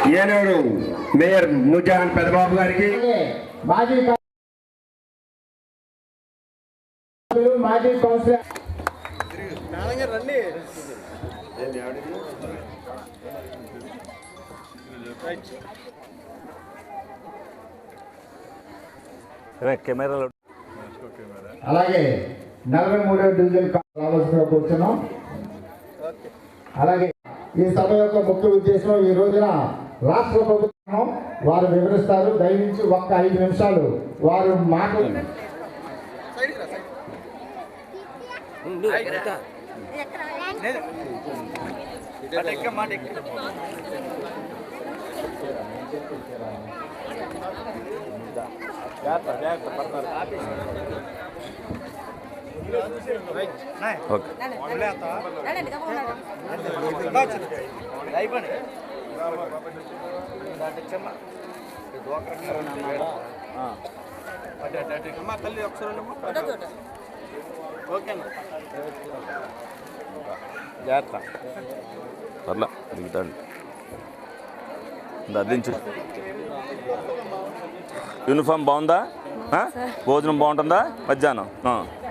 మాన్యుడు mayor నూజాన్ పెద్దబాబు గారికి. అలాగే మాజీ కౌన్సిలర్ మాజీ కౌన్సిలర్. కెమెరాలో అలాగే నలభై మూడవ డివిజన్ రావాల్సిన కూర్చున్నాం. అలాగే ఈ సభ యొక్క ముఖ్య ఉద్దేశం ఈ రోజున రాష్ట్ర ప్రభుత్వం వారు వివరిస్తారు దయవించి ఒక్క ఐదు నిమిషాలు వారు మాటలు ఓకే జాగ్రత్త పర్లా దిగుతాడు యూనిఫామ్ బాగుందా? భోజనం బాగుంటుందా మధ్యాహ్నం.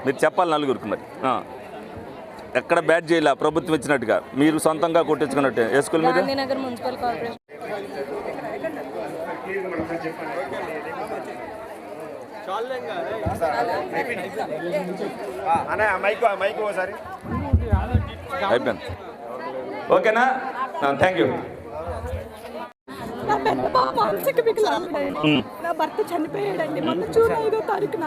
మీరు చెప్పాలి నలుగురికి మరి. ఎక్కడ బ్యాట్ చేయలే ప్రభుత్వం ఇచ్చినట్టుగా. మీరు సొంతంగా కొట్టించుకున్నట్టే. ఏ స్కూల్ మీద? Gandhinagar municipal corporation. అయిపోయింది. ఓకేనా? థ్యాంక్ యూ నా పెద్ద పాప మానసిక వికలాంగుడండి. నా భర్త చనిపోయాడండి. మొన్న జూన్ ఐదో తారీఖున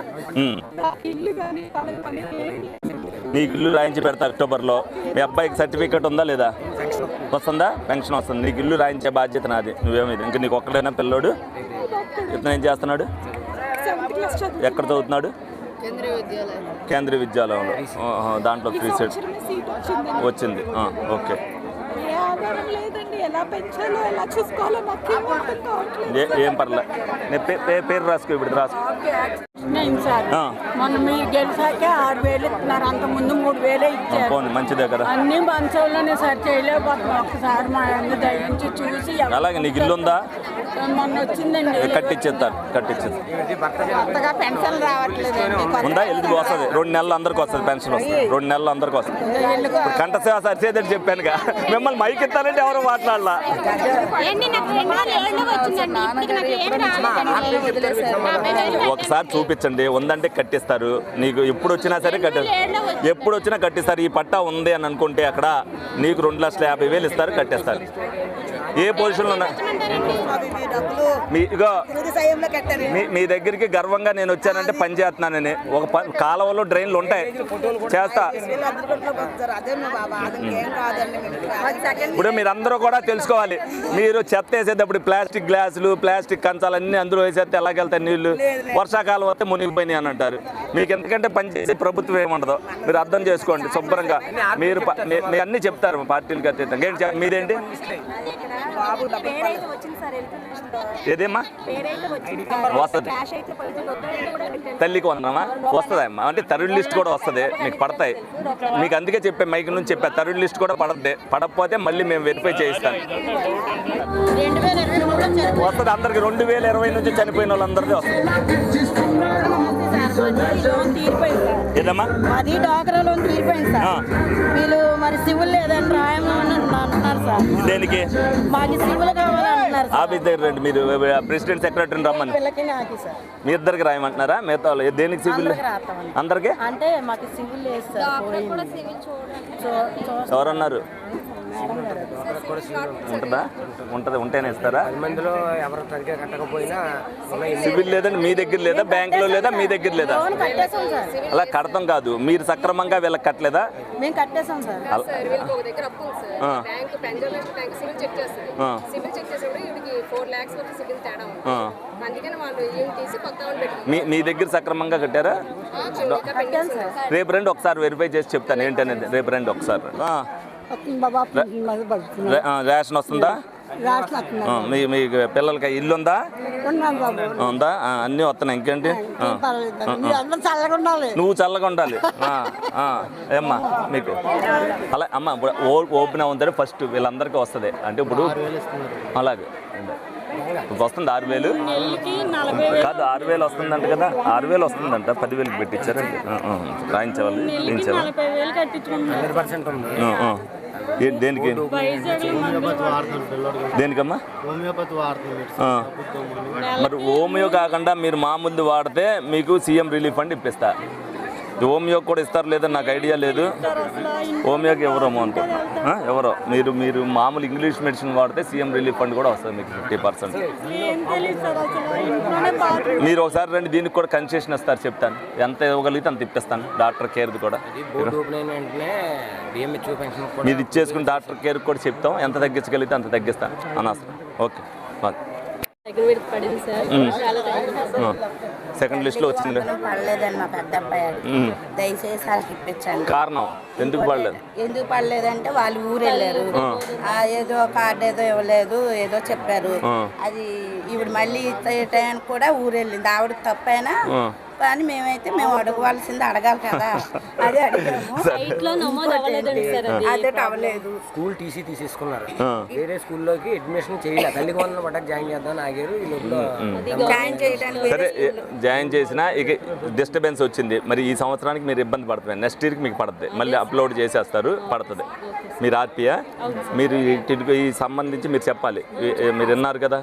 నా ఇల్లు కానీ పని ఏం. నీకు ఇల్లు రాయించి పెడతా అక్టోబర్లో. మీ అబ్బాయికి సర్టిఫికేట్ ఉందా లేదా? వస్తుందా? పెన్షన్ వస్తుంది. నీకు ఇల్లు రాయించే బాధ్యత నాది. నువ్వేమి ఇంకా నీకు ఒక్కడైనా పిల్లోడు? ఇతను ఏం చేస్తున్నాడు? ఎక్కడ చదువుతున్నాడు? కేంద్రీయ విద్యాలయంలో. దాంట్లో ఫ్రీ సీట్ వచ్చింది. ఓకే. ఏ పర్లే. పేరు రాసుకో ఇప్పుడు రాసుకో. మొన్న మీరు గెలిచాకే ఆరు వేలు ఇస్తున్నారు. అంత ముందు మూడు వేలే ఇచ్చారు. మంచిదే కదా. అన్ని మంచంలోనే సార్ చేయలేకపోతున్నాం. ఒక్కసారి మా అన్ని దయించి చూసి అలాగే నీకు ఇల్లు ఉందా మొన్న వచ్చిందండి. కొత్తగా పెన్షన్ ఉందా? ఇల్లు వస్తుంది? రెండు నెలలు అందరికి వస్తుంది పెన్షన్ వస్తుంది. రెండు నెలలు అందరికి వస్తుంది. ఇప్పుడు కంట సేవ సరిచేదని చెప్పానుగా? మిమ్మల్ని మైక్ ఇస్తానంటే ఎవరు మాట్లాడాలా? ఒకసారి చూపించండి. ఉందంటే కట్టిస్తారు. నీకు ఎప్పుడు వచ్చినా సరే కట్టి ఎప్పుడు వచ్చినా కట్టిస్తారు. ఈ పట్టా ఉంది అని అనుకుంటే అక్కడ నీకు రెండు లక్షల యాభై వేలు ఇస్తారు కట్టేస్తారు. ఏ పొజిషన్లో ఉన్నా మీ ఇగో మీ మీ దగ్గరికి గర్వంగా నేను వచ్చానంటే పని చేస్తున్నానని. ఒక కాలువలో డ్రైన్లు ఉంటాయి. చేస్తా. ఇప్పుడు మీరందరూ కూడా తెలుసుకోవాలి. మీరు చెత్త వేసేటప్పుడు ప్లాస్టిక్ గ్లాసులు ప్లాస్టిక్ కంచాలు అన్ని అందులో వేసేస్తే ఎలాగెళ్తాయి నీళ్ళు? వర్షాకాలం వస్తే మునిగిపోయినాయి అని అంటారు. మీకు ఎంతకంటే పని చేసే ప్రభుత్వం ఏముండదు. మీరు అర్థం చేసుకోండి శుభ్రంగా. మీరు అన్ని చెప్తారు పార్టీలకు అతీతంగా. ఏంటి ఏదేమ్మా? వస్తుంది. తల్లికి వందనమా? వస్తుందమ్మా. అంటే థర్డ్ లిస్ట్ కూడా వస్తుంది. మీకు పడతాయి. మీకు అందుకే చెప్పే మైక్ నుంచి చెప్పా. థర్డ్ లిస్ట్ కూడా పడద్ది. పడకపోతే మళ్ళీ మేము వెరిఫై చేయిస్తాం. వస్తుంది అందరికి. రెండు వేల ఇరవై నుంచి చనిపోయిన వాళ్ళందరిది వస్తుంది. ఏదమ్మా? అది డాక్రా లోన్ తీరిపోయింది సార్. ఆ. వీళ్ళు మరి సివిల్ లేదని రాయమని సార్. దేనికి? మాకు కావాలంటున్నారు ఆఫీస్ దగ్గర రండి మీరు ప్రెసిడెంట్ సెక్రటరీని రమ్మని. పిల్లకి నాకు సార్. మీ ఇద్దరికి రాయమంటున్నారా? మిగతా వాళ్ళు దేనికి సివిల్? అందరికి అంటే మాకు సివిల్ లేదు సార్ ఎవరన్నారు? ఉంటుందా. ఉంటుంది. ఉంటేనే ఇస్తారా? మందిలో ఎవరు సరిగ్గా కట్టకపోయినా ఉన్న సివిల్ లేదండి మీ దగ్గర లేదా? బ్యాంకులో లేదా? మీ దగ్గర లేదా? లోన్ కట్టేసాం సార్. అలా కడతాం కాదు. మీరు సక్రమంగా వీళ్ళకి కట్టలేదా? మేము కట్టేసాం సార్. అలా- సార్ వీళ్ళకి ఒక దగ్గర అప్పు ఉంది సార్. ఆ. Bank Punjab national bank CIBIL check చేస్తుంది. ఆ. సివిల్ చెక్ చేసేప్పుడు వీడికి ఫోర్ ల్యాక్స్ వరకు సివిల్ తేడా ఉంది. ఆ. అందుకని వాళ్ళు ఏం తీసి కొత్త వాళ్ళు పెట్టుకున్నారు. మీ మీ దగ్గర సక్రమంగా కట్టారా? ఆ, ఉంది. రేపు రండి ఒకసారి వెరిఫై చేసి చెప్తాను. ఏంటనేది? రేపు రండి ఒకసారి. ఆ, రేషన్ వస్తుందా? మీ మీ పిల్లలకి ఇల్లు ఉందా? ఉందా అన్నీ వస్తున్నాయి. ఇంకేంటి? ఆ. పర్వాలేదు. మీరు అందరూ చల్లగా ఉండాలి. నువ్వు చల్లగా ఉండాలి. ఆ, ఆ, ఏమ్మా మీకు? అలా అమ్మ ఓపెన్ అవుతుంది ఫస్ట్ వీళ్ళందరికీ వస్తుంది. అంటే ఇప్పుడు అలాగే. వస్తుంది ఆరు వేలు? కాదు ఆరు వేలు వస్తుందంట కదా. ఆరు వేలు వస్తుందంట. పదివేలకు పెట్టించారండి రాయించేవాళ్ళు రాయించేవాళ్ళు దేనికి? దేనికమ్మా. మరి హోమియో కాకుండా మీరు మామూలు వాడితే మీకు సీఎం రిలీఫ్ ఫండ్ ఇప్పిస్తా. హోమియో కూడా ఇస్తారు లేదని నాకు ఐడియా లేదు. హోమియోకి ఎవరు అమౌంట్? ఎవరో? మీరు మీరు మామూలు ఇంగ్లీష్ మెడిసిన్ వాడితే సీఎం రిలీఫ్ ఫండ్ కూడా వస్తుంది మీకు ఫిఫ్టీ పర్సెంట్. మీరు ఒకసారి రండి దీనికి కూడా కన్సెషన్ ఇస్తారు చెప్తాను. ఎంత ఇవ్వగలిగితే అంత ఇప్పిస్తాను. డాక్టర్ కేర్ది కూడా. మీరు ఇచ్చేసుకుని డాక్టర్ కేర్ కూడా చెప్తాం. ఎంత తగ్గించగలిగితే అంత తగ్గిస్తాను. అనవసరం. ఓకే. బాయ్. సెకండ్. సెకండ్ లిస్ట్లో వచ్చింది. పడలేదండి మా పెద్ద అబ్బాయి ఉమ్. దయచేసి వాళ్ళకి ఇప్పించండి. కారణం? ఎందుకు పడలేదు? ఎందుకు పడలేదంటే వాళ్ళు ఊరు వెళ్ళారు ఆ, ఏదో కార్డు ఏదో ఇవ్వలేదు ఏదో చెప్పారు. అది ఇప్పుడు మళ్ళీ ఇచ్చే టైంకి కూడా ఊరు వెళ్ళింది ఆవిడకి తప్పైనా. కానీ మేమైతే మేము అడగవలసింది అడగాలి కదా. అదే అడిగాము. అది. అవ్వలేదు. స్కూల్ టీసీ తీసేసుకున్నారు. వేరే స్కూల్లోకి అడ్మిషన్ చేయలేదు తల్లి వందల పడ్డాక జాయిన్ చేద్దాం ఆగారు. ఈ లోపల జాయిన్ చేయడానికి సరే జాయిన్ చేసినా ఇక డిస్టర్బెన్స్ వచ్చింది. మరి ఈ సంవత్సరానికి మీరు ఇబ్బంది పడుతుంది నెక్స్ట్ ఇయర్కి మీకు పడుతుంది మళ్ళీ అప్లోడ్ చేసేస్తారు పడుతుంది. మీరు ఆర్పియా మీరు ఈ సంబంధించి మీరు చెప్పాలి. మీరు విన్నారు కదా?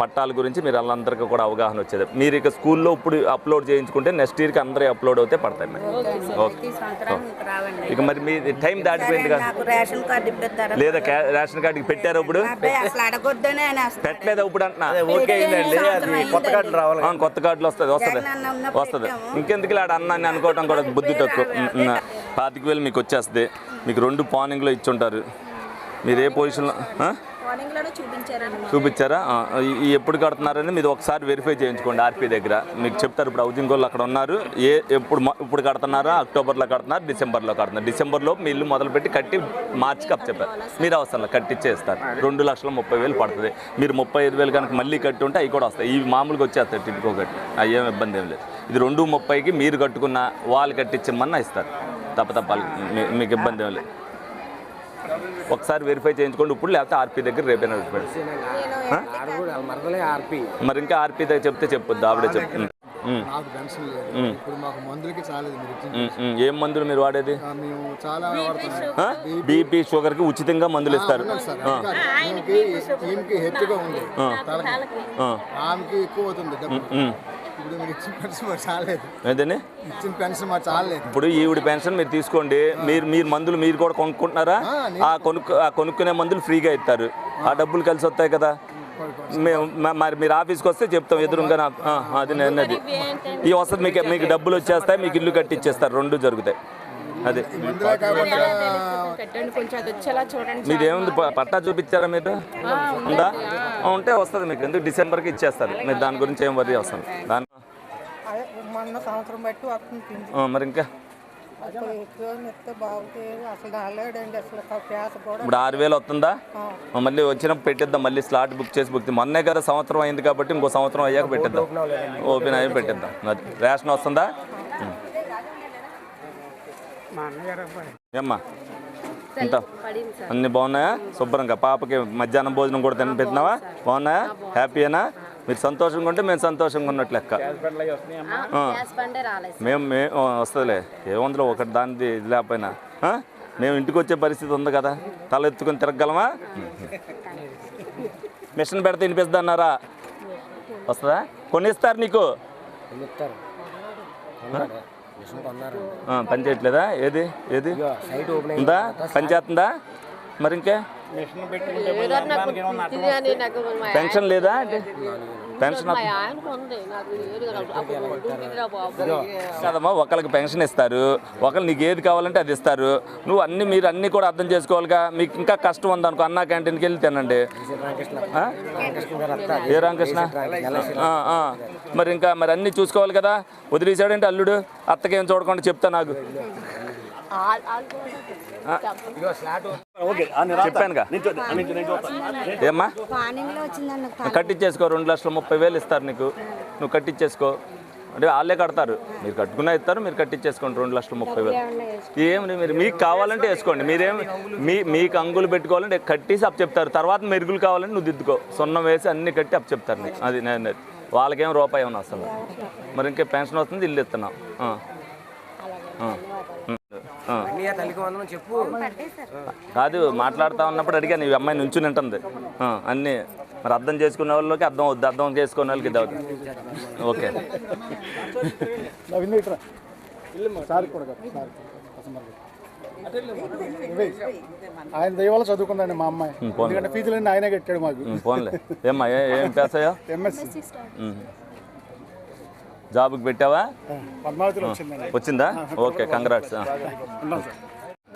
పట్టాల గురించి మీరు వాళ్ళందరికీ కూడా అవగాహన వచ్చేది. మీరు ఇక స్కూల్లో ఇప్పుడు అప్లోడ్ చేయించుకుంటే నెక్స్ట్ ఇయర్కి అందరూ అప్లోడ్ అవుతే పడతాయి మరి ఓకే ఇక మరి మీ టైం దాటిపోయింది కదా. నాకు రేషన్ కార్డు ఇప్పిస్తారా? లేదా రేషన్ కార్డుకి పెట్టారు ఇప్పుడు. పెట్టలేదా ఇప్పుడు అంటున్నా? ఓకే కొత్త కార్డు ఆ, కొత్త కార్డులు వస్తుంది వస్తుంది వస్తుంది. ఇంకెందుకు ఆడ అన్నాన్ని అనుకోవటం కూడా బుద్ధి తక్కువ. పాతిక వేలు మీకు వచ్చేస్తుంది. మీకు రెండు పానింగ్లో ఇచ్చుంటారు. మీరు ఏ పొజిషన్లో చూపించారా? ఈ- ఎప్పుడు కడుతున్నారని మీరు ఒకసారి వెరిఫై చేయించుకోండి ఆర్పీ దగ్గర. మీకు చెప్తారు ఇప్పుడు హౌసింగ్ వాళ్ళు అక్కడ ఉన్నారు. ఏ ఎప్పుడు ఇప్పుడు కడుతున్నారా? అక్టోబర్లో కడుతున్నారు? డిసెంబర్లో కడుతున్నారు. డిసెంబర్లో మీ ఇల్లు మొదలుపెట్టి కట్టి మార్చికి అప్ చెప్పారు. మీరు అవసరం లేదు, కట్టిచ్చేస్తారు. రెండు లక్షల ముప్పై వేలు పడుతుంది. మీరు ముప్పై ఐదు వేలు కనుక మళ్ళీ కట్టి ఉంటే అవి కూడా వస్తాయి. ఇవి మామూలుగా వచ్చేస్తాయి టిడ్కో కట్టి అవి ఏం ఇబ్బంది ఏం లేదు. ఇది రెండు ముప్పైకి మీరు కట్టుకున్న వాళ్ళు కట్టించమన్నా ఇస్తారు. తప్ప తప్ప మీకు ఇబ్బంది ఏం లేదు. ఒకసారి వెరిఫై చేయించుకోండి. ఇప్పుడు లేకపోతే ఆర్పీ దగ్గర రేపైనా మరి ఇంకా ఆర్పీ దగ్గర చెప్తే చెప్పొద్దు. ఆవిడే చెప్తుంది. ఉమ్, నాకు పెన్షన్ లేదు. ఉమ్. ఇప్పుడు మాకు మందులకి చాలేదు మీరు ఇచ్చింది ఉమ్, ఉమ్. ఏం మందులు మీరు వాడేది? ఆ, మేము చాలా వాడుతున్నాం. బీపీ షుగర్కి ఉచితంగా మందులు ఇస్తారు. ఈమెకి ఉంది. ఆమెకి ఎక్కువ అవుతుంది. ఇప్పుడు మీరు ఇచ్చిన పెన్షన్ మాకు చాలేదు ఏదండి ఇచ్చిన పెన్షన్ మాకు చాలేదు ఇప్పుడు ఈవిడ పెన్షన్ మీరు తీసుకోండి. మీరు మీరు మందులు మీరు కూడా కొనుక్కుంటున్నారా? ఆ కొనుక్కు ఆ కొనుక్కునే మందులు ఫ్రీగా ఇస్తారు. ఆ. డబ్బులు కలిసి వస్తాయి కదా. మేము మ- మరి మీరు ఆఫీస్కి వస్తే చెప్తాం ఎదురుగా అది నేను అది ఈ వస్తుంది మీకు మీకు డబ్బులు వచ్చేస్తాయి మీకు ఇల్లు కట్టిచ్చేస్తారు. రెండు జరుగుతాయి. అదే. మీరేముంది అది ప- పట్టా చూపించారా మీరు? ఉందా? ఉంటే వస్తుంది మీకు. ఎందుకు డిసెంబర్కి ఇచ్చేస్తారు? మీరు దాని గురించి ఏం వరీ వస్తుంది దాని మరి ఇంకా? ఇప్పుడు ఆరు వేలు వస్తుందా? మళ్ళీ వచ్చినప్పుడు పెట్టిద్దాం. మళ్ళీ స్లాట్ బుక్ చేసి బుక్ మొన్నే కదా సంవత్సరం అయింది కాబట్టి ఇంకో సంవత్సరం అయ్యాక పెట్టిద్దాం. ఓపెన్ అయ్యి పెట్టిద్దాం. రేషన్ వస్తుందా? ఏమ్మా? ఎంత పడింది సార్. అన్ని బాగున్నాయా? శుభ్రంగా. పాపకి మధ్యాహ్నం భోజనం కూడా తిని పెట్టినావా? బాగున్నాయా? హ్యాపీయేనా మీరు సంతోషంగా ఉంటే మేము సంతోషంగా ఉన్నట్లు లెక్క. ఆ. గ్యాస్ బండే రాలేదు మేము మే ఆ, వస్తుందిలే. ఏముందిలో ఒకటి దానిది ఇది లేకపోయినా? మేము ఇంటికి వచ్చే పరిస్థితి ఉంది కదా? తల ఎత్తుకొని తిరగలమా మిషన్ పెడితే వినిపిస్తుంది అన్నారా వస్తుందా? కొనిస్తారు నీకు? పని చేయట్లేదా? ఏది? ఏది? సైట్ ఓపెన్ ఉందా? పని చేస్తుందా? మరి ఇంకే పెన్షన్ లేదా? అంటే పెన్షన్ కాదమ్మా ఒకళ్ళకి పెన్షన్ ఇస్తారు ఒకళ్ళు నీకు ఏది కావాలంటే అది ఇస్తారు నువ్వు అన్ని మీరు అన్ని కూడా అర్థం చేసుకోవాలిగా మీకు ఇంకా కష్టం ఉంది అనుకో అన్నా క్యాంటీన్కి వెళ్ళి తినండి ఏ రామకృష్ణ. మరి ఇంకా మరి అన్ని చూసుకోవాలి కదా వదిలేసాడంటే అల్లుడు అత్తకేం చూడకుండా చెప్తా నాకు ఏమ్మా? కట్టించేసుకో రెండు లక్షల ముప్పై వేలు ఇస్తారు నీకు. నువ్వు కట్టించేసుకో అంటే వాళ్ళే కడతారు. మీరు కట్టుకున్నా ఇస్తారు మీరు కట్టించేసుకోండి రెండు లక్షల ముప్పై వేలు. ఏమి మీరు? మీకు కావాలంటే వేసుకోండి. మీరేం మీ మీకు అంగులు పెట్టుకోవాలంటే కట్టేసి అప్ చెప్తారు తర్వాత మెరుగులు కావాలంటే నువ్వు దిద్దుకో. సున్నం వేసి అన్ని కట్టి అప్ చెప్తారు అది నేను వాళ్ళకేం రూపాయి ఏమన్నా అసలు. మరి ఇంకా పెన్షన్ వస్తుంది ఇల్లు ఇస్తున్నాం ఆ. ఆ. ఆ. అన్నీ ఆ తల్లికి వందనం చెప్పు కాదు మాట్లాడుతా ఉన్నప్పుడు అడిగాను ఈ అమ్మాయి నుంచి ఉంటుంది ఆ, అన్నీ. మరి అర్థం చేసుకునే వాళ్ళకి అర్థం అవుద్ది అర్థం చేసుకునే వాళ్ళకి ఇది ఓకే. ఆయన దయవల్ల చదువుకుందండి మా అమ్మాయి. ఎందుకంటే ఫీజులన్నీ ఆయనే కట్టాడు మాకు. ఉం, పోన్లే. ఏమ్మా ఏ- ఏం పేసాయో ఎంఎస్సి జాబ్కి పెట్టావా? వచ్చిందా ఓకే కంగ్రాట్స్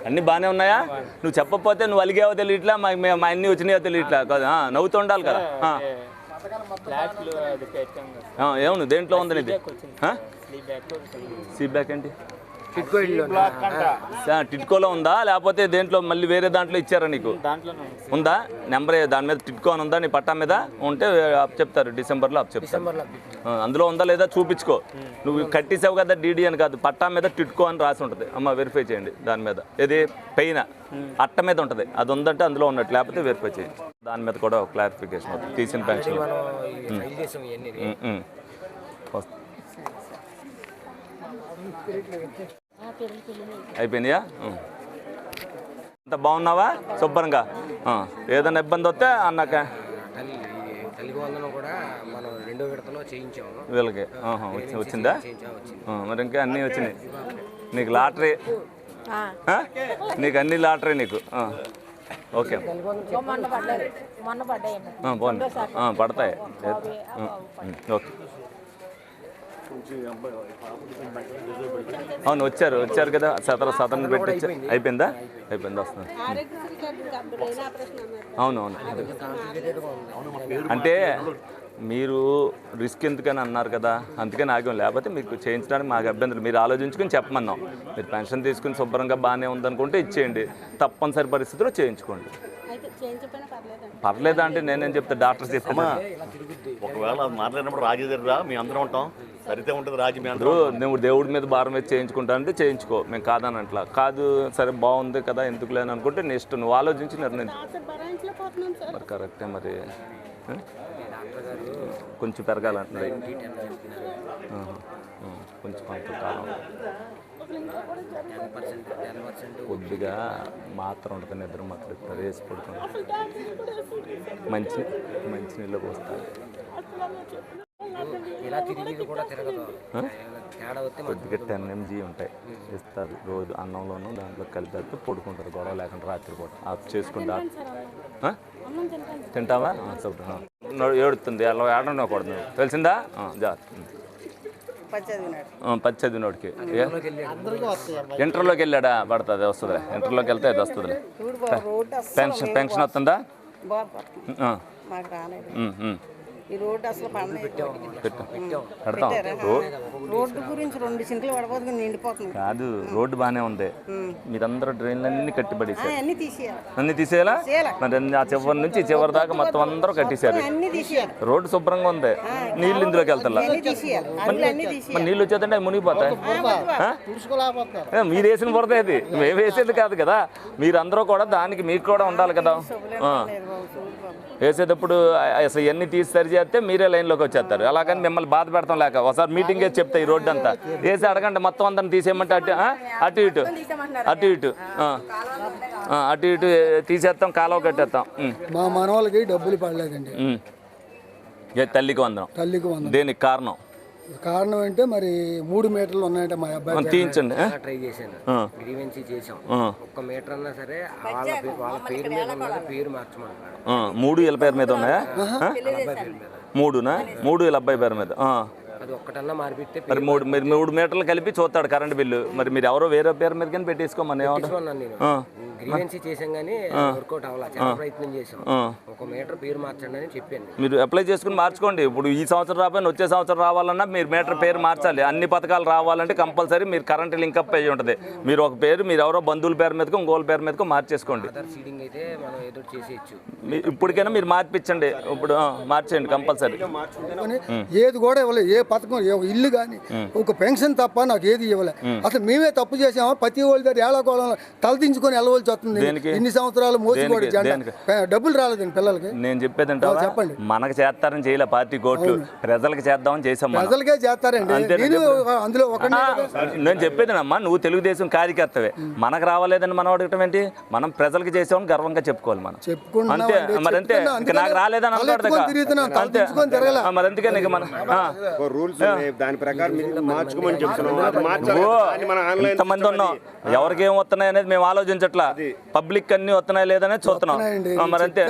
అన్నీ బాగానే ఉన్నాయా? నువ్వు చెప్పకపోతే నువ్వు అలిగావో తెలియట్లా మా మే- మా అన్నీ వచ్చినాయో తెలియట్లా కాదు ఆ, నవ్వుతూ ఉండాలి కదా. ఏమను దేంట్లో ఉంది నీది సీ బ్యాక్ ఏంటి? టిట్కోలో ఉందా? లేకపోతే దేంట్లో మళ్ళీ వేరే దాంట్లో ఇచ్చారా నీకు? ఉందా. నెంబర్ దాని మీద టిట్కో అని ఉందా? నీ పట్టా మీద ఉంటే అప్ చెప్తారు డిసెంబర్లో అప్ చెప్తారు. అందులో ఉందా లేదా చూపించుకో. నువ్వు కట్టేసావు కదా డీడీ అని కాదు పట్టా మీద టిట్కో అని రాసి ఉంటుంది. అమ్మ వెరిఫై చేయండి దాని మీద. ఇది పైన అట్ట మీద ఉంటుంది. అది ఉందంటే అందులో ఉన్నట్టు లేకపోతే వెరిఫై చేయండి. దాని మీద కూడా ఒక క్లారిఫికేషన్ అవుతుంది తీసిన పెన్షన్ మనం ఉం. అంత బాగున్నావా? శుభ్రంగా. ఆ, ఏదైనా ఇబ్బంది వస్తే అన్నాక. తల్లి ఈ తల్లికి వందనం కూడా మనం రెండో విడతలో చేయించాము వీళ్ళకి వచ్చిందా మరి ఇంకా అన్నీ వచ్చినాయి. నీకు లాటరీ. ఆ? నీకు అన్ని లాటరీ నీకు. ఓకే. పడతాయి. ఓకే. అవును వచ్చారు వచ్చారు కదా. సతర సతరని పెట్టి. అయిపోయిందా. అయిపోయింది? వస్తుంది. అవును అవును. అంటే మీరు రిస్క్ ఎందుకని అన్నారు కదా? అందుకని ఆగాం. లేకపోతే మీకు చేయించడానికి మాకు అభ్యంతరం. మీరు ఆలోచించుకుని చెప్పమన్నాం. మీరు పెన్షన్ తీసుకుని శుభ్రంగా బాగానే ఉందనుకుంటే ఇచ్చేయండి. తప్పనిసరి పరిస్థితిలో చేయించుకోండి. పర్లేదా అంటే నేనేం చెప్తా? డాక్టర్స్ చెప్తాను ఒకవేళ మాట్లాడినప్పుడు రాజీ దగ్గర మేము అందరం ఉంటాం. సరితే ఉంటుంది రాజీ మేము ఇప్పుడు అందరం నువ్వు దేవుడి మీద భారం వేసి చేయించుకుంటా అంటే చేయించుకో. మేము కాదని అట్లా కాదు సరే బాగుంది కదా ఎందుకు లేని అనుకుంటే నీ ఇష్టం నువ్వు ఆలోచించి నిర్ణయం మరి కరెక్టే మరి? కొంచెం పెరగాలంటున్నాయి. కొంచెం కొంతకాలం కొద్దిగా మాత్రం ఉంటుంది నిద్ర మాత్రం ఇప్పుడు వేసి పడుతుంది మంచి మంచి నీళ్ళకి కొద్దిగా టెన్ ఎంజీ ఉంటాయి. ఇస్తారు. రోజు అన్నంలోనూ దాంట్లో కలిపేస్తే పడుకుంటారు. గొడవ లేకుండా రాత్రి పూట. ఆఫ్ చేసుకుంటా? తింటావా? ఏడుతుంది. అలా ఏడనకూడదు. తెలిసిందా? ఆ, జాగ్రత్త ఆ, పది చదివినోడికి ఏ? ఇంటర్లోకి వెళ్ళాడా. పడుతుంది. వస్తుంది. ఇంటర్లోకి వెళ్తే అది వస్తుంది. పెన్షన్ పెన్షన్ వస్తుందా? ఈ రోడ్డు అసలు పెట్టు. రోడ్డు గురించి రెండు చింతలు పడబోదు నిండిపోతుంది. కాదు రోడ్డు బాగానే ఉంది. మీరందరూ డ్రైన్లన్నీ అన్ని తీసేయాలి. అన్ని తీసేయాలా. మరి ఆ చివరి నుంచి చివరి దాకా మొత్తం అందరూ కట్టేశారు. రోడ్డు శుభ్రంగా ఉంది. నీళ్ళు ఇందులోకి వెళ్తా అన్ని తీసేయాలి. అన్ని అన్ని తీసేయాలి. మరి నీళ్ళు వచ్చేదంటే అవి మునిగిపోతాయి. మీరు వేసిన బురద ఇది. మేము వేసేది కాదు కదా. మీరందరూ కూడా దానికి మీకు కూడా ఉండాలి కదా. వేసేటప్పుడు అసలు ఇవన్నీ తీసి సరి చేస్తే మీరే లైన్లోకి వచ్చేస్తారు. అలాగని మిమ్మల్ని బాధ పెడతాం లేక. ఒకసారి మీటింగ్ వేసి చెప్తా ఈ రోడ్డు అంతా వేసి అడగండి మొత్తం అందరిని తీసేయమంటే అటు? అటు ఇటు. అటు ఇటు. అటు ఇటు తీసేస్తాం కాలువ కట్టేస్తాం. మా మనవాళ్ళకి డబ్బులు పడలేదండి. తల్లికి వందనం. తల్లికి వంద దేనికి కారణం? కారణం అంటే మరి మూడు మీటర్లు ఉన్నాయంట మా అబ్బాయి తీయించండి? ట్రై చేశాను. గ్రీవెన్సీ చేసాం. ఒక్క మీటర్ అన్నా సరే వాళ్ళ వాళ్ళ పేరు మీద ఉన్నది పేరు మార్చమన్నారు ఆ, మూడు వీళ్ళ పేరు మీద ఉన్నాయా? మూడునా? మూడు వీళ్ళ అబ్బాయి పేరు మీద. ఆ. అది ఒక్కటన్నా మరి మూడు మీరు మూడు మీటర్లు కలిపి చూస్తాడు కరెంట్ బిల్లు. మరి మీరు ఎవరో వేరే పేరు మీద కానీ పెట్టేసుకోమని ఏమన్నా? గ్రీవెన్సీ చేసాం కానీ వర్కౌట్ అవ్వాలి. చాలా ప్రయత్నం చేసాం. ఒక మీటర్ పేరు మార్చండి అని చెప్పాను. మీరు అప్లై చేసుకుని మార్చుకోండి. ఇప్పుడు ఈ సంవత్సరం రాబోయిన వచ్చే సంవత్సరం రావాలన్నా మీరు మీటర్ పేరు మార్చాలి. అన్ని పథకాలు రావాలంటే కంపల్సరీ మీరు కరెంట్ లింకప్ అయ్యి ఉంటుంది. మీరు ఒక పేరు మీరు ఎవరో బంధువుల పేరు మీదకో ఇంకోళ్ళ పేరు మీదకో మార్చేసుకోండి. సీడింగ్ అయితే మనం ఏదో చేసేయచ్చు. ఇప్పటికైనా మీరు మార్పించండి ఇప్పుడు మార్చేయండి కంపల్సరీ ఏది కూడా ఇవ్వలేదు ఏ పథకం ఇల్లు కానీ ఒక పెన్షన్ తప్ప నాకు ఏది ఇవ్వలే. అసలు మేమే తప్పు చేసామా? ప్రతి వాళ్ళ దగ్గర ఏళ్ళకోవడం తలదించుకొని వెళ్ళవలసి వస్తుంది? ఇన్ని సంవత్సరాలు మోసుకోడు డబ్బులు రాలేదండి పిల్లలకి. నేను చెప్పేది? చెప్పండి. మనకు చేస్తారని చేయలే పార్టీ కోట్లు. ప్రజలకు చేద్దామని చేసాం మనం. ప్రజలకే చేస్తారండి. అందులో ఒక నేను చెప్పేదేనమ్మా నువ్వు తెలుగుదేశం కార్యకర్తవే. మనకు రావాలేదని మనం అడగటం ఏంటి? మనం ప్రజలకు చేసామని గర్వంగా చెప్పుకోవాలి మనం. అంతే. మరి అంతే. నాకు రాలేదని అంతే. మరి అందుకే నీకు మన దాని ప్రకారం మార్చుకోమని చెప్తున్నాం. ఉన్నాం. ఎవరికి ఏం వస్తున్నాయి అనేది మేము ఆలోచించట్లా. పబ్లిక్ అన్ని వస్తున్నాయి లేదనే చూస్తున్నాం. మరి అంతే.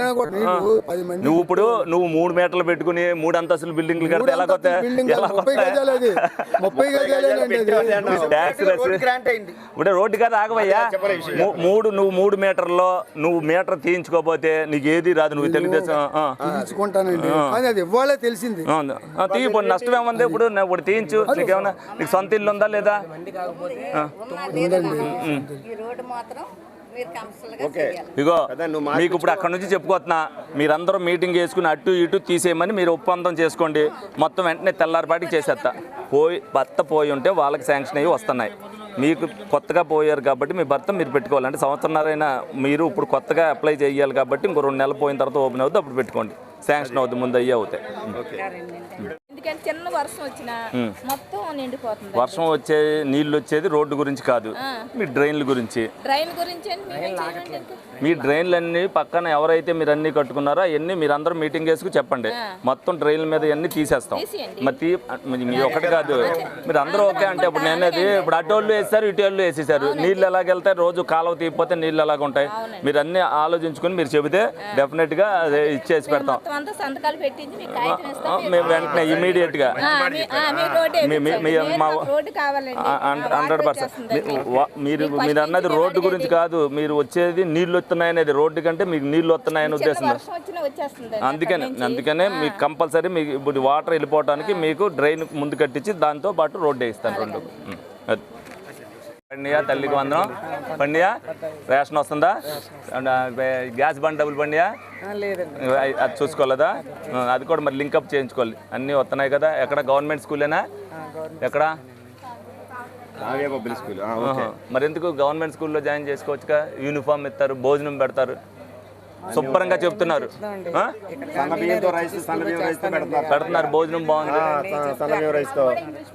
నువ్వు ఇప్పుడు నువ్వు మూడు మీటర్లు పెట్టుకుని మూడు అంతస్తులు బిల్డింగ్లు కడితే ఎలా కొత్త? ఇప్పుడు రోడ్డు కదా ఆగవయ్యా. మూడు నువ్వు మూడు మీటర్లో నువ్వు మీటర్ తీయించుకోపోతే నీకు ఏది రాదు నువ్వు తెలుగుదేశం ఇవ్వాలే తెలిసింది. నష్టం ఏముంది? ఇప్పుడు ఇప్పుడు తీయించు. నీకేమన్నా నీకు సొంత ఇల్లు ఉందా లేదా. ఇగో మీకు ఇప్పుడు అక్కడ నుంచి చెప్పుకోతున్నా మీరందరూ మీటింగ్ వేసుకుని అటు ఇటు తీసేయమని మీరు ఒప్పందం చేసుకోండి. మొత్తం వెంటనే తెల్లారిపాటికి చేసేస్తా పోయి భర్త పోయి ఉంటే వాళ్ళకి శాంక్షన్ అయ్యి వస్తున్నాయి. మీకు కొత్తగా పోయారు కాబట్టి మీ భర్త మీరు పెట్టుకోవాలంటే సంవత్సరంన్నరైనా మీరు ఇప్పుడు కొత్తగా అప్లై చేయాలి కాబట్టి ఇంకో రెండు నెలలు పోయిన తర్వాత ఓపెన్ అవుతుంది అప్పుడు పెట్టుకోండి. శాంక్షన్ అవుతుంది ముందు అయ్యే అవుతాయి చిన్న వర్షం వచ్చినా మొత్తం నిండిపోతుంది వర్షం వచ్చే నీళ్ళు వచ్చేది రోడ్డు గురించి కాదు. మీ డ్రైన్ల గురించి. డ్రైన్ గురించి? మీ డ్రైన్లన్నీ పక్కన ఎవరైతే మీరు అన్ని కట్టుకున్నారో అవన్నీ మీరు అందరూ మీటింగ్ వేసుకు చెప్పండి. మొత్తం డ్రైన్ల మీద అన్ని తీసేస్తాం. తీసేయండి. మరి మీ ఒకటి కాదు. మీరు అందరూ ఓకే అంటే ఇప్పుడు నేనేది ఇప్పుడు అటోళ్ళు వేస్తారు ఇటోళ్ళు వేసేసారు. నీళ్ళు ఎలాగ వెళ్తాయి రోజు కాలువ తీయకపోతే నీళ్ళు ఎలాగ ఉంటాయి? మీరు అన్ని ఆలోచించుకొని మీరు చెబితే డెఫినెట్గా అదే ఇచ్చేసి పెడతాం. మేము వెంటనే ఇమీడియట్ గా. రోడ్డు కావాలండి. Hundred percent. మీరు మీరు అన్నది రోడ్డు గురించి. కాదు. మీరు వచ్చేది నీళ్ళు వస్తున్నాయి అనేది రోడ్డు కంటే మీకు నీళ్ళు వస్తున్నాయనే ఉద్దేశం. అందుకనే అందుకనే మీకు కంపల్సరీ మీకు ఇప్పుడు వాటర్ వెళ్ళిపోవడానికి మీకు డ్రైన్ ముందు కట్టించి దాంతో పాటు రోడ్డు వేయిస్తాను రెండు. అది. పండియా తల్లికి వందనం. పండియా రేషన్ వస్తుందా? గ్యాస్ బండ్ డబుల్ పండియా? అది- చూసుకోలేదా? అది కూడా మరి లింకప్ చేయించుకోవాలి. అన్నీ వస్తున్నాయి కదా. ఎక్కడ? గవర్నమెంట్ స్కూలేనా? ఎక్కడ? Public school. ఆ, ఓకే. ఆహా. మరి ఎందుకు గవర్నమెంట్ స్కూల్లో జాయిన్ చేసుకోవచ్చుగా? యూనిఫామ్ ఇస్తారు భోజనం పెడతారు. శుభ్రంగా చెప్తున్నారు. పెడుతున్నారు. భోజనం బాగుంది.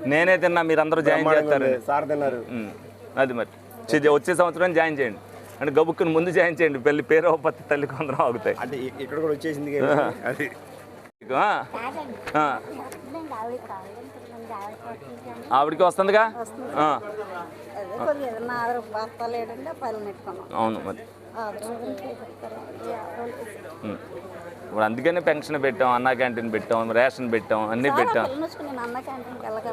నేనే తిన్నా మీరందరూ జాయిన్ చేస్తారు. సార్ తిన్నారు. ఉం. అది మరి. చి- వచ్చే సంవత్సరం జాయిన్ చేయండి. అంటే గబుక్కుని ముందు జాయిన్ చేయండి. పెళ్ళి పేరు పత్తి తల్లి కొందరం ఆగుతాయి. అంటే ఇక్కడ కూడా వచ్చేసింది కదా, అది. ఆ? ఆ. ఆవిడకి వస్తుందిగా? అవును మరి. ఇప్పుడు అందుకనే పెన్షన్ పెట్టాం అన్నా క్యాంటీన్ పెట్టాం రేషన్ పెట్టాం అన్నీ పెట్టాం.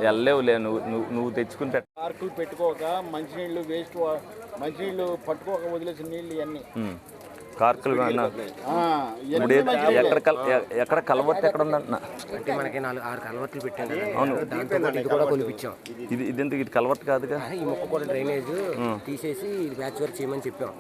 వెళ్ళలేవులే నువ్వు నువ్వు నువ్వు తెచ్చుకుని పెట్ట పార్కులు పెట్టుకోక మంచినీళ్ళు వేస్ట్ మంచినీళ్ళు పట్టుకోక వదిలేసిన నీళ్ళు ఇవన్నీ. కార్కులు అన్న. ఇప్పుడు ఎక్కడ కల ఎక్కడ కలవత్తి ఎక్కడ ఉందంటున్నా అంటే మనకి నాలుగు ఆరు కలవట్లు పెట్టాను అవును. దాంతో పాటు ఇది కూడా కొలిపించాం ఇది ఇది ఎందుకు ఇది కలవట్టు కాదుగా? ఈ మొక్క కూడా డ్రైనేజ్ తీసేసి ప్యాచ్ వర్క్ చేయమని చెప్పాం.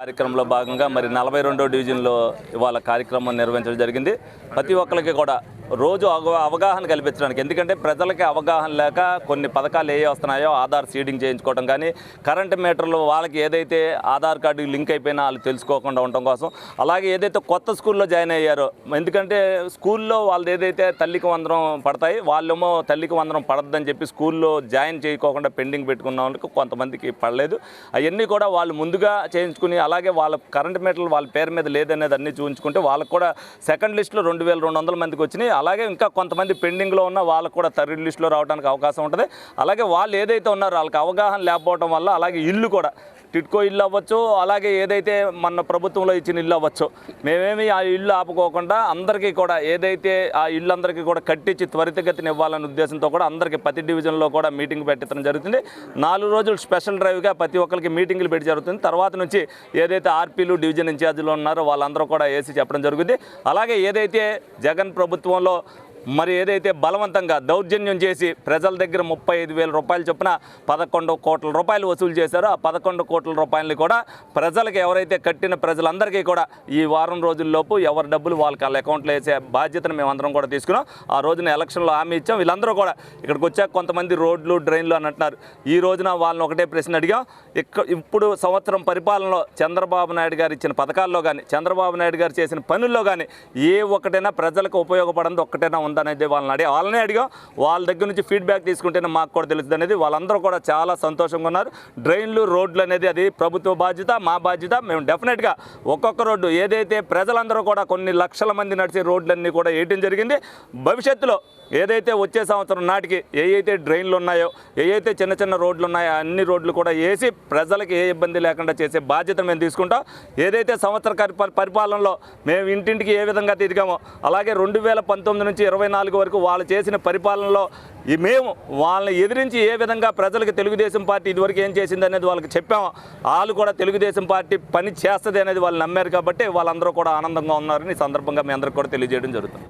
కార్యక్రమంలో భాగంగా మరి నలభై రెండో డివిజన్లో ఇవాళ కార్యక్రమం నిర్వహించడం జరిగింది. ప్రతి ఒక్కరికి కూడా రోజు అవ- అవగాహన కల్పించడానికి ఎందుకంటే ప్రజలకి అవగాహన లేక కొన్ని పథకాలు ఏ వస్తున్నాయో ఆధార్ సీడింగ్ చేయించుకోవడం కానీ కరెంట్ మీటర్లు వాళ్ళకి ఏదైతే ఆధార్ కార్డు లింక్ అయిపోయినా వాళ్ళు తెలుసుకోకుండా ఉండటం కోసం. అలాగే ఏదైతే కొత్త స్కూల్లో జాయిన్ అయ్యారో ఎందుకంటే స్కూల్లో వాళ్ళు ఏదైతే తల్లికి వందరం పడతాయి వాళ్ళేమో తల్లికి వందరం పడద్దని చెప్పి స్కూల్లో జాయిన్ చేయకోకుండా పెండింగ్ పెట్టుకున్న వాళ్ళకి కొంతమందికి పడలేదు. అవన్నీ కూడా వాళ్ళు ముందుగా చేయించుకుని అలాగే వాళ్ళ కరెంట్ మీటర్లు వాళ్ళ పేరు మీద లేదనేది అన్ని చూపించుకుంటే వాళ్ళకి కూడా సెకండ్ లిస్ట్లో రెండు వేల రెండు వందల మందికి వచ్చినాయి. అలాగే ఇంకా కొంతమంది పెండింగ్లో ఉన్న వాళ్ళకు కూడా థర్డ్ లిస్ట్లో రావడానికి అవకాశం ఉంటుంది. అలాగే వాళ్ళు ఏదైతే ఉన్నారో వాళ్ళకి అవగాహన లేకపోవడం వల్ల అలాగే ఇల్లు కూడా టిట్కో ఇల్లు అవ్వచ్చు అలాగే ఏదైతే మన ప్రభుత్వంలో ఇచ్చిన ఇల్లు అవ్వచ్చు. మేమేమి ఆ ఇల్లు ఆపుకోకుండా అందరికీ కూడా ఏదైతే ఆ ఇల్లు అందరికీ కూడా కట్టించి త్వరితగతిని ఇవ్వాలనే ఉద్దేశంతో కూడా అందరికీ ప్రతి డివిజన్లో కూడా మీటింగ్ పెట్టడం జరుగుతుంది. నాలుగు రోజులు స్పెషల్ డ్రైవ్గా ప్రతి ఒక్కరికి మీటింగ్లు పెట్టి జరుగుతుంది. తర్వాత నుంచి ఏదైతే ఆర్పీలు డివిజన్ ఇన్ఛార్జీలు ఉన్నారో వాళ్ళందరూ కూడా వేసి చెప్పడం జరుగుతుంది. అలాగే ఏదైతే జగన్ ప్రభుత్వంలో మరి ఏదైతే బలవంతంగా దౌర్జన్యం చేసి ప్రజల దగ్గర ముప్పై ఐదు వేల రూపాయలు చొప్పున పదకొండు కోట్ల రూపాయలు వసూలు చేశారో ఆ పదకొండు కోట్ల రూపాయలని కూడా ప్రజలకు ఎవరైతే కట్టిన ప్రజలందరికీ కూడా ఈ వారం రోజుల్లోపు ఎవరి డబ్బులు వాళ్ళకి వాళ్ళ అకౌంట్లో వేసే బాధ్యతను మేమందరం కూడా తీసుకున్నాం. ఆ రోజున ఎలక్షన్లో హామీ ఇచ్చాం. వీళ్ళందరూ కూడా ఇక్కడికి వచ్చాక కొంతమంది రోడ్లు డ్రైన్లు అని అంటున్నారు. ఈ రోజున వాళ్ళని ఒకటే ప్రశ్న అడిగాం. ఇక్కడ ఇప్పుడు సంవత్సరం పరిపాలనలో చంద్రబాబు నాయుడు గారు ఇచ్చిన పథకాల్లో కానీ చంద్రబాబు నాయుడు గారు చేసిన పనుల్లో కానీ ఏ ఒక్కటైనా ప్రజలకు ఉపయోగపడింది ఒక్కటైనా ఉందనేది వాళ్ళని అడిగి వాళ్ళనే అడిగాం. వాళ్ళ దగ్గర నుంచి ఫీడ్బ్యాక్ తీసుకుంటేనే మాకు కూడా తెలుస్తుంది అనేది వాళ్ళందరూ కూడా చాలా సంతోషంగా ఉన్నారు. డ్రైన్లు రోడ్లు అనేది అది ప్రభుత్వ బాధ్యత మా బాధ్యత. మేము డెఫినెట్గా ఒక్కొక్క రోడ్డు ఏదైతే ప్రజలందరూ కూడా కొన్ని లక్షల మంది నడిచే రోడ్లన్నీ కూడా వేయటం జరిగింది. భవిష్యత్తులో ఏదైతే వచ్చే సంవత్సరం నాటికి ఏ అయితే డ్రైన్లు ఉన్నాయో ఏ అయితే చిన్న చిన్న రోడ్లు ఉన్నాయో అన్ని రోడ్లు కూడా వేసి ప్రజలకు ఏ ఇబ్బంది లేకుండా చేసే బాధ్యత మేము తీసుకుంటాం. ఏదైతే సంవత్సర పరిపాలనలో మేము ఇంటింటికి ఏ విధంగా తిరిగామో అలాగే రెండు వేల పంతొమ్మిది నుంచి ఇరవై నాలుగు వరకు వాళ్ళు చేసిన పరిపాలనలో మేము వాళ్ళని ఎదిరించి ఏ విధంగా ప్రజలకు తెలుగుదేశం పార్టీ ఇదివరకు ఏం చేసింది అనేది వాళ్ళకి చెప్పాము. వాళ్ళు కూడా తెలుగుదేశం పార్టీ పని చేస్తుంది అనేది వాళ్ళు నమ్మారు కాబట్టి వాళ్ళందరూ కూడా ఆనందంగా ఉన్నారని సందర్భంగా మీ అందరికి కూడా తెలియజేయడం జరుగుతుంది.